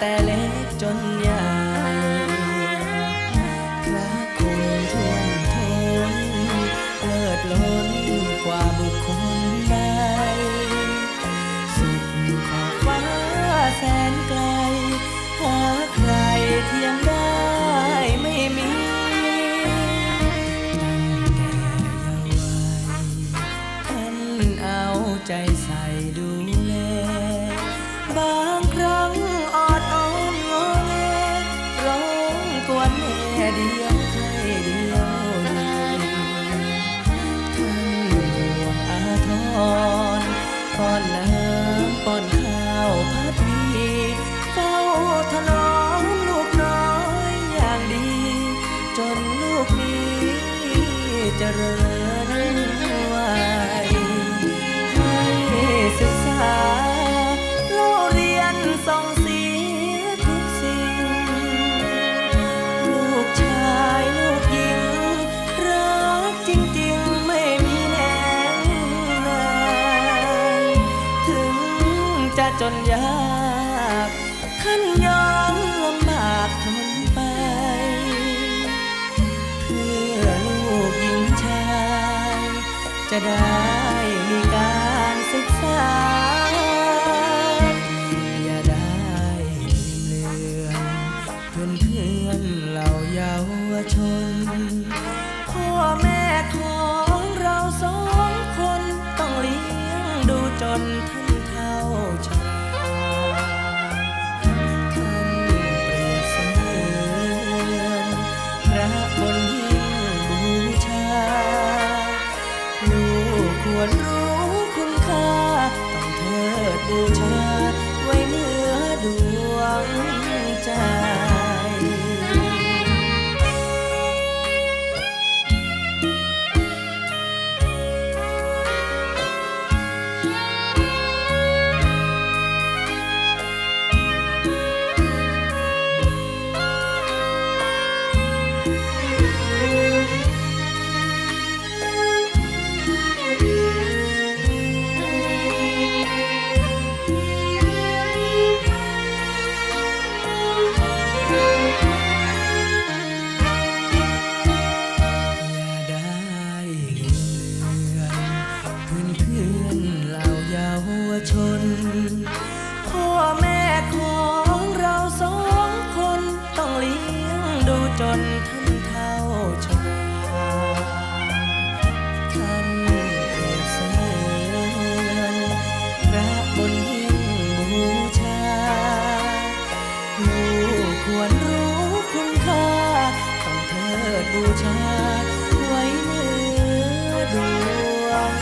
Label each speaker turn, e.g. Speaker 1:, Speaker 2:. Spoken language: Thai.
Speaker 1: แต่เล็กจนใหญ่พระคุณท่วมท้นเลิศล้นกว่าบุคคลใดสุดขอบฟ้าแสนไกล หาใครเทียมได้ไม่มีตั้งแต่ยาว์วัยท่านเอาใจใส่ดูแลบ้า ดียวใครเดียวดีท่านห่วงอาทรป้อนน้ำป้อนข้าวพัดวีเฝ้าถนอมลูกน้อยอย่างดี จนลูกนี้เจริญ จนยากท่านยอมลำบากทนไป เพื่อลูกหญิงชาย จะได้มีการศึกษา อย่าได้ลืมเลือนเพื่อนเพื่อนเหล่าเยาวชน พ่อแม่ของเราสองคนต้องเลี้ยงดูจนท่าน ควรรู้คุณค่าต้องเธอดบูชา เพื่อนเหล่าเยาวชน พ่อแม่ของเราสองคนต้องเลี้ยงดูจนท่านเท่าชราท่านเปรียบเสมือนพระบนหิ้งบูชา ลูกควรรู้คุณค่า ต้องเทิดบูชาไว้เหนือดวง